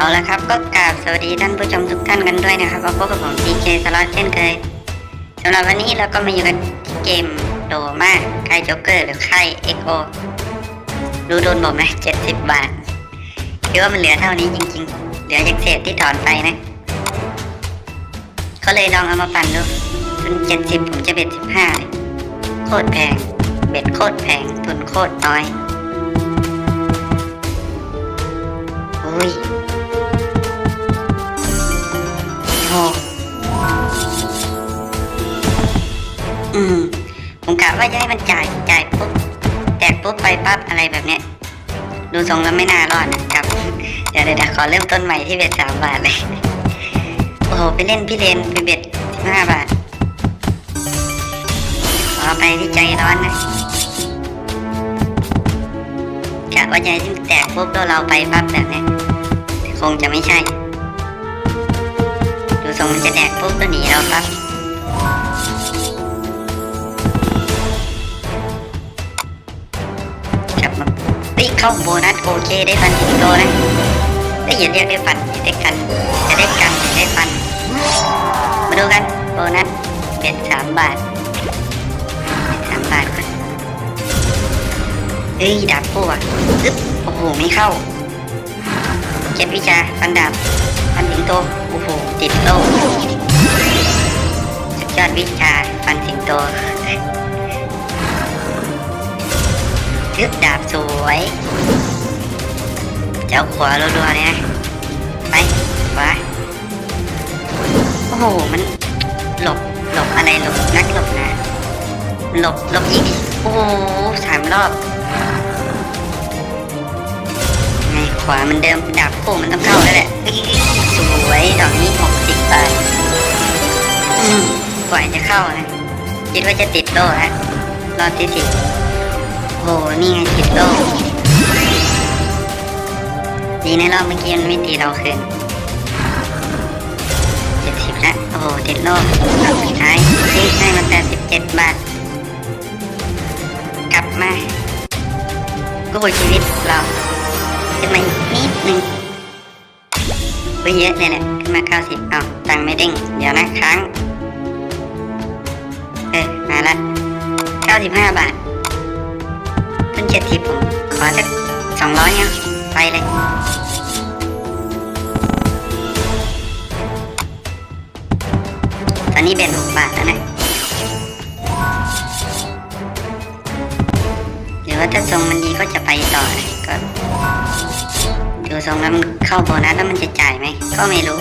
เอาละครับก็กราบสวัสดีท่านผู้ชมทุกท่านกันด้วยนะครับมาพบกับผมดีเจสล็อตเช่นเคยสำหรับวันนี้เราก็มาอยู่กันที่เกมโดมาไคโจ๊กเกอร์หรือไคเอ็กโอรู้โดนบอกไหมเจ็ดสิบบาทคิดว่ามันเหลือเท่านี้จริงๆ เหลือจากเศษที่ถอนไปนะ ก็เลยลองเอามาปั่นดูทุนเจ็ดสิบผมจะเบ็ดสิบห้าโคตรแพง เบ็ดโคตรแพงทุนโคตรน้อยอุ้ย ว่าจะให้มันจ่ายจ่ายปุ๊บแตกปุ๊บไปปั๊บอะไรแบบเนี้ยดูทรงแล้วไม่น่ารอดนะครับ เดี๋ยวเดี๋ยวขอเริ่มต้นใหม่ที่เบ็ดสามบาทเลย โอ้โห ไปเล่นพี่เลนไปเบ็ดสิบห้าบาทขอไปที่ใจร้อนนะกะว่าจะให้แตกปุ๊บแล้วเราไปปั๊บแบบเนี้ยคงจะไม่ใช่ ดูทรงมันจะแดกปุ๊บก็หนีเราปั๊บ ปิ๊กเข้าโบนัสโอเคได้ฟันสิงโตนะได้อย่าเรียกได้ฟันจะได้กันจะได้กันจะได้ฟัน มาดูกันโบนัสเป็นสามบาทสามบาทก่อนเฮ้ยดาบปูอะอึ๊บโอ้โหไม่เข้าเก็บวิชาฟันดาบฟันสิงโตโอ้โหติดโล่สุดยอดวิชาฟันสิงโต ยึบดาบสวย เจ้าขวารัวๆเลยนะไปขวาโอ้โห มันหลบหลบอะไรหลบนักหลบนะหลบหลบอีกโอ้โหสามรอบไงขวามันเดิมดาบคู่มันต้องเข้าแล้วแหละสวยดอกนี้หกสิบบาทกว่าจะเข้านะคิดว่าจะติดโล่ฮะรอบที่สิบ โอ้โหนี่ไงติดโล่ดีในะรอบเมื่อกี้มันไม่ตีเราคืนเจ็ดสิบละโอ้โหติดโลกรอบสุดท้ายที่ให้มาแปดสิบเจ็ดบาท กลับมากู้ชีวิตเราขึ้นมาอีกนิดนึงไปเยอะเลยแหละขึ้นมาเก้าสิบเอาตังไม่เด้งเดี๋ยวนะค้าง เออมาละเก้าสิบห้าบาท ต้นเจ็ดสิบผมขอสักสองร้อยเนี่ยไปเลยตอนนี้เบ็ดหกบาทแล้วนะหรือว่าถ้าทรงมันดีก็จะไปต่อนะก็ดูทรงแล้วมันเข้าโบนัสแล้วมันจะจ่ายไหมก็ไม่รู้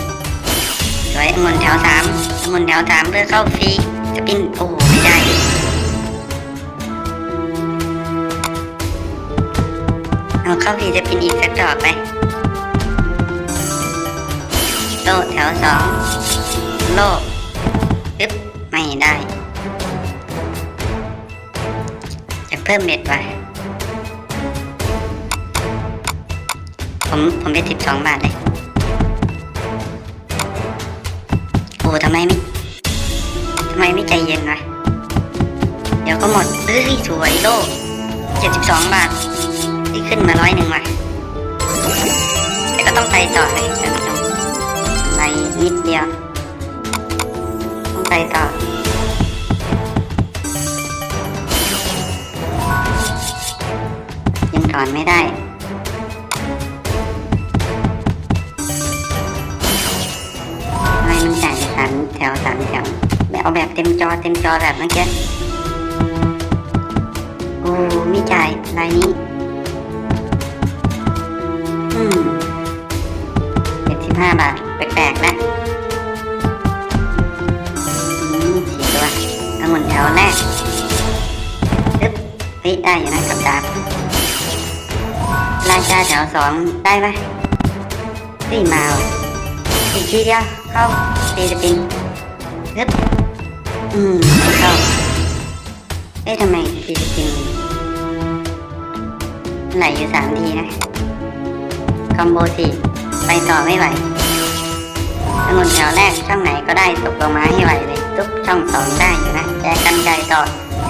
สวยองุ่นแถวสามองุ่นแถวสามเพื่อเข้าฟรีสปินโอ้ไม่ได้ เอาพีจะเปินอีกสักดอไปโลแถวสองโลปึ๊บไม่ได้ จะเพิ่มเบ็ดไว้ผมผมเป็นสิบสองบาทเลยโอ้ทำไมไม่ทำไมไม่ใจเย็นวะเดี๋ยวก็หมดเอ้ยสวยโลเจ็ดสิบสองบาท ขึ้นมาร้อยหนึ่งว่ะแต่ก็ต้องไปต่อเลยท่านผู้ชมไปนิดเดียว ต้องไปต่อยังถอนไม่ได้ทำไมมันจ่ายสามแถวสามแถวแบบเอาแบบเต็มจอเต็มจอแบบเมื่อกี้โอ้ไม่จ่ายรายนี้ เจ็ดสิบห้าบาท แปลกๆนะสี่ตัวองุ่นแถวแรกตึ๊บเฮ้ได้อยู่นะกับดาบราชาแถวสองได้ไหมเฮ้ยมาว่ะอีกทีเดียวเข้าตีสปินตึ๊บอืมเข้าเอ๊ะทำไมตีสปินไหลอยู่สามทีนะ คอมโบสี่ไปต่อไม่ไหวองุ่นแถวแรกช่องไหนก็ได้ตกลงมาให้ไหวเลยตุ๊บช่องสองได้อยู่นะแจกันใจต่อ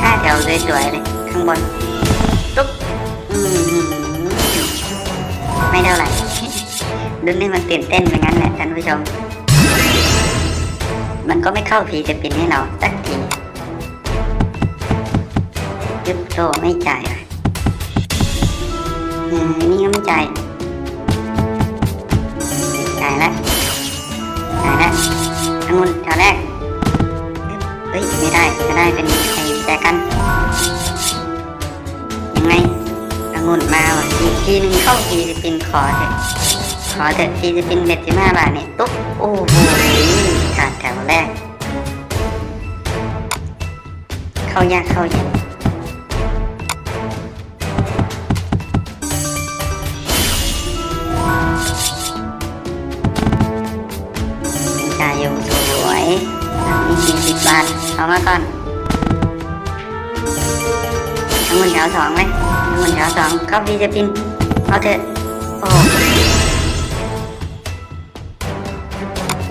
ห้าแถวสวยๆเลยข้างบนตุ๊บไม่เท่าไหร่ดูลุ้นให้มันตื่นเต้นไปงั้นแหละท่านผู้ชม มันก็ไม่เข้าผีจะปินให้เราสักทียึดโตไม่จ่ายนี่ก็ไม่จ่าย เป็นไอ้แจกัน ยังไงองุ่นมาว่ะอีกทีนึงเข้าทีจะเป็นขอเถอะขอเถอะทีจะเป็นเบ็ดสิบห้าบาทเนี่ยตุ๊บโอ้โหขาดแถวแรก เข้ายากเข้าเย็นจ่ายอยู่สวยมีสี่สิบบาทเอามาก่อน หมดแถวสองไหมทั้งหมดแถวสองเข้าพีจะปินเอาเถอะโอ้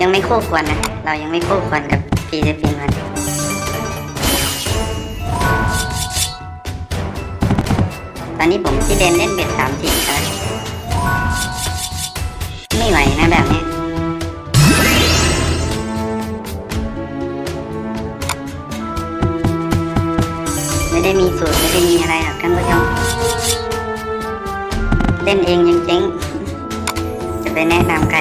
ยังไม่คู่ควรนะ เรายังไม่คู่ควรกับพีจะปินมันตอนนี้ผมที่เล่นเล่นเบ็ดสามสิบนะไม่ไหวนะแบบนี้ ไม่ได้มีสูตรไม่ได้มีอะไรหรอกท่านผู้ชมเล่นเองยังเจ๊งจะไปแนะนำใคร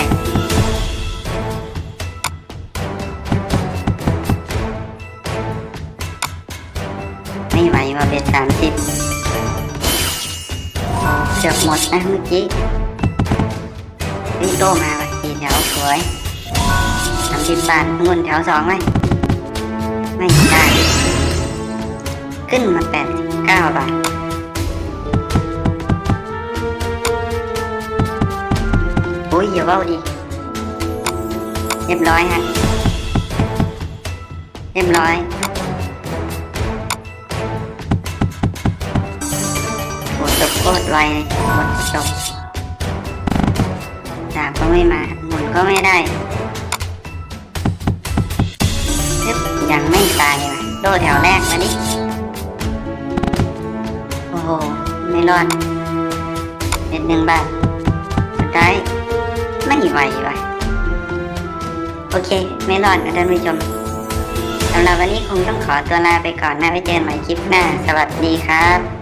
ไม่ไหวว่าเบ็ดสามสิบเกือบหมดนะเมื่อกี้วิโตมาว่ะสี่แถวสวยสามสิบบาทเงินแถวสองไหมไม่ได้ ขึ้นมาแปดสิบาท โอ้ยอย่าเว้าดิ เรียบร้อยฮะ เรียบร้อยโหจบโคตรไวเลยหมดจบดาบก็ไม่มา หมุนก็ไม่ได้ยังไม่ตายว่ะโดแถวแรกมาดิ ไม่รอดเด็ดหนึ่งบาท สุดท้าย ไม่ไหวว่ะโอเค ไม่รอดนะท่านผู้ชมสำหรับวันนี้คงต้องขอตัวลาไปก่อนนะไว้เจอกันใหม่คลิปหน้า สวัสดีครับ